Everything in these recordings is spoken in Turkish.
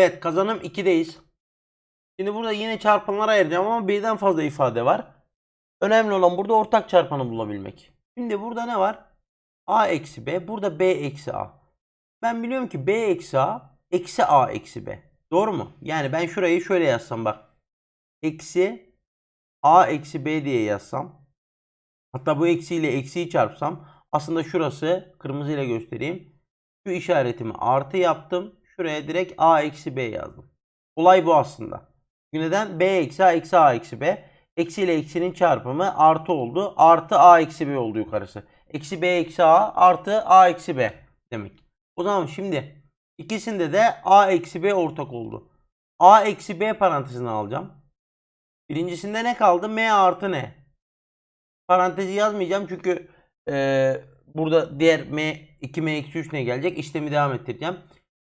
Evet kazanım 2'deyiz. Şimdi burada yine çarpanlara ayıracağım ama birden fazla ifade var. Önemli olan burada ortak çarpanı bulabilmek. Şimdi burada ne var? A eksi B. Burada B eksi A. Ben biliyorum ki B eksi A eksi A eksi B. Doğru mu? Yani ben şurayı şöyle yazsam bak. Eksi A eksi B diye yazsam. Hatta bu eksiyle eksiyi çarpsam. Aslında şurası kırmızıyla göstereyim. Şu işaretimi artı yaptım. Şuraya direkt A eksi B yazdım. Olay bu aslında. Neden? B eksi A eksi A eksi B. Eksi ile eksinin çarpımı artı oldu. Artı A eksi B oldu yukarısı. Eksi B eksi A artı A eksi B demek. O zaman şimdi ikisinde de A eksi B ortak oldu. A eksi B parantezini alacağım. Birincisinde ne kaldı? M artı N. Parantezi yazmayacağım çünkü eee, burada diğer M 2M eksi 3 ne gelecek? İşlemi devam ettireceğim.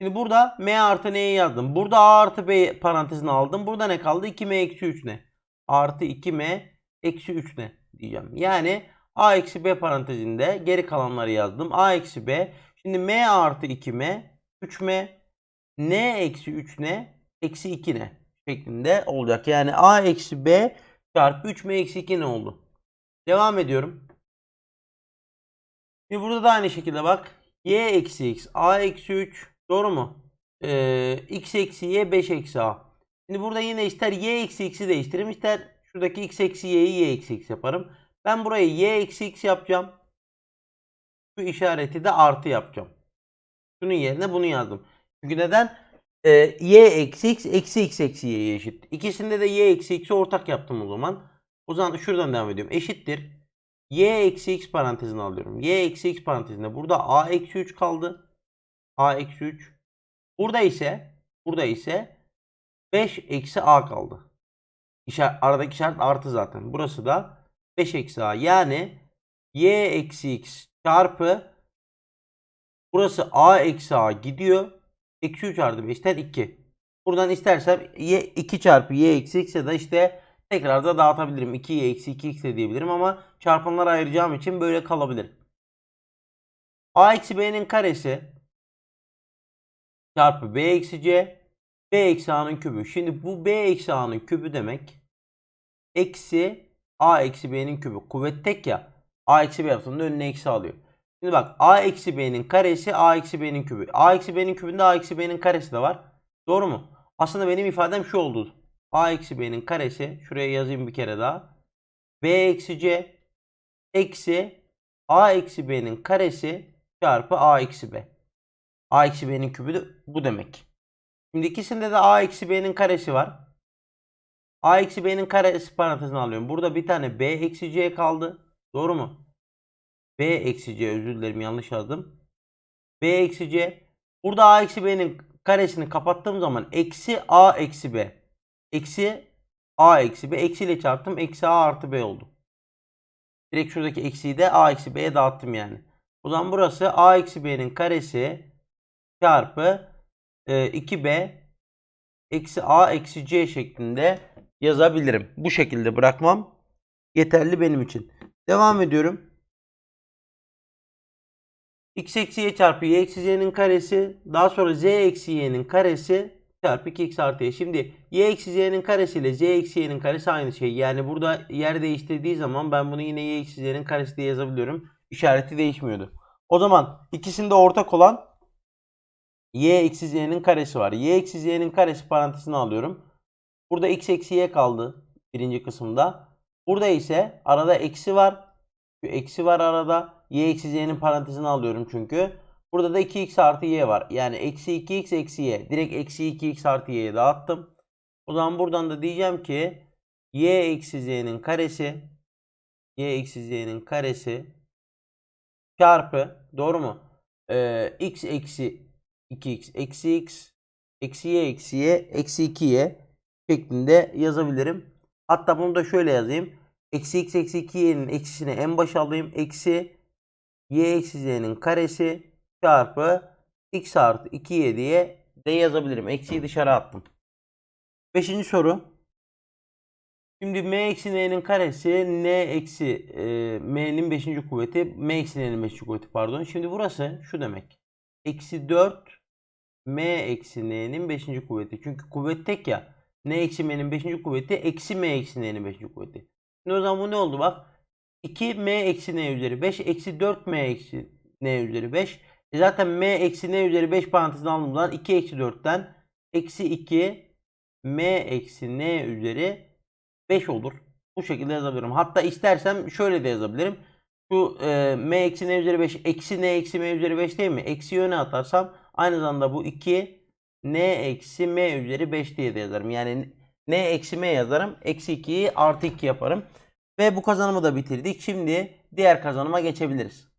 Şimdi burada M artı N'yi yazdım. Burada A artı B parantezini aldım. Burada ne kaldı? 2M eksi 3 ne? Artı 2M eksi 3 ne? Diyeceğim. Yani A eksi B parantezinde geri kalanları yazdım. A eksi B. Şimdi M artı 2M 3M N eksi 3 ne? Eksi 2 ne? Şeklinde olacak. Yani A eksi B çarpı 3M eksi 2 ne oldu? Devam ediyorum. Şimdi burada da aynı şekilde bak. Y eksi x. A eksi 3. Doğru mu? Ee, x eksi y 5 eksi a. Şimdi burada yine ister y eksi x'i değiştiririm. ister şuradaki x eksi y'yi y eksi x yaparım. Ben burayı y eksi x yapacağım. Şu işareti de artı yapacağım. Şunun yerine bunu yazdım. Çünkü neden? Ee, y eksi x eksi x eksi y'ye eşit. İkisinde de y eksi x'i ortak yaptım o zaman. O zaman şuradan devam ediyorum. Eşittir. y eksi x parantezini alıyorum. y eksi x parantezinde burada a eksi 3 kaldı. A eksi 3. Burada ise burada ise 5 eksi a kaldı. İşaret, aradaki işaret artı zaten. Burası da 5 eksi a. Yani y eksi x çarpı burası a eksi a gidiyor. Eksi 3 artı 5'ten 2. Buradan istersem y 2 çarpı y eksi x ya da işte tekrar da dağıtabilirim. 2y eksi 2x de diyebilirim ama çarpanlara ayıracağım için böyle kalabilir. a eksi b'nin karesi çarpı b eksi c b eksi a'nın kübü. Şimdi bu b eksi a'nın kübü demek eksi a eksi b'nin kübü. Kuvvet tek ya. a eksi b yaptığında önüne eksi alıyor. Şimdi bak a eksi b'nin karesi a eksi b'nin kübü. a eksi b'nin kübünde a eksi b'nin karesi de var. Doğru mu? Aslında benim ifadem şu oldu. a eksi b'nin karesi. Şuraya yazayım bir kere daha. b eksi c eksi a eksi b'nin karesi çarpı a eksi b. a eksi b'nin kübü de bu demek. Şimdi ikisinde de a eksi b'nin karesi var. a eksi b'nin karesi parantezine alıyorum. Burada bir tane b eksi c kaldı. Doğru mu? b eksi c özür dilerim yanlış yazdım. b eksi c. Burada a eksi b'nin karesini kapattığım zaman eksi a eksi b. Eksi a eksi b. Eksiyle çarptım. Eksi a artı b oldu. Direkt şuradaki eksiyi de a eksi b'ye dağıttım yani. O zaman burası a eksi b'nin karesi çarpı e, 2b eksi a eksi c şeklinde yazabilirim. Bu şekilde bırakmam yeterli benim için. Devam ediyorum. x eksi y çarpı y eksi z'nin karesi daha sonra z eksi y'nin karesi çarpı 2x artı y. Şimdi y eksi z'nin karesi ile z eksi y'nin karesi aynı şey. Yani burada yer değiştirdiği zaman ben bunu yine y eksi z'nin karesi diye yazabiliyorum. İşareti değişmiyordu. O zaman ikisinde ortak olan y eksi z'nin karesi var. y eksi z'nin karesi parantezine alıyorum. Burada x eksi y kaldı birinci kısımda. Burada ise arada eksi var. Şu eksi var arada. y eksi z'nin parantezine alıyorum çünkü. Burada da 2x artı y var. Yani eksi 2x eksi y. Direkt eksi 2x artı y'ye dağıttım. O zaman buradan da diyeceğim ki y eksi z'nin karesi y eksi z'nin karesi çarpı doğru mu? Ee, x eksi 2x eksi x eksi y eksi y eksi 2y şeklinde yazabilirim. Hatta bunu da şöyle yazayım. Eksi x eksi 2y'nin eksisini en başa alayım. Eksi y eksi z'nin karesi çarpı x artı 2y diye de yazabilirim. Eksiyi dışarı attım. Beşinci soru. Şimdi m eksi n'nin karesi n eksi e, m'nin 5. kuvveti m eksi n'nin 5. kuvveti pardon. Şimdi burası şu demek. Eksi 4 m eksi n'nin 5. kuvveti. Çünkü kuvvet tek ya. n eksi m'nin 5. kuvveti eksi m eksi n'nin 5. kuvveti. Şimdi o zaman bu ne oldu bak. 2m eksi n üzeri 5 eksi 4m eksi n üzeri 5. E zaten m eksi n üzeri 5 parantezine aldığımız zaman 2 eksi 4'ten eksi 2 m eksi n üzeri 5 olur. Bu şekilde yazabilirim. Hatta istersem şöyle de yazabilirim. Şu e, m eksi n üzeri 5 eksi n eksi m üzeri 5 değil mi? Eksi yöne atarsam aynı zamanda bu 2 n eksi m üzeri 5 diye de yazarım. Yani n eksi m yazarım. Eksi 2'yi artı 2 yaparım. Ve bu kazanımı da bitirdik. Şimdi diğer kazanıma geçebiliriz.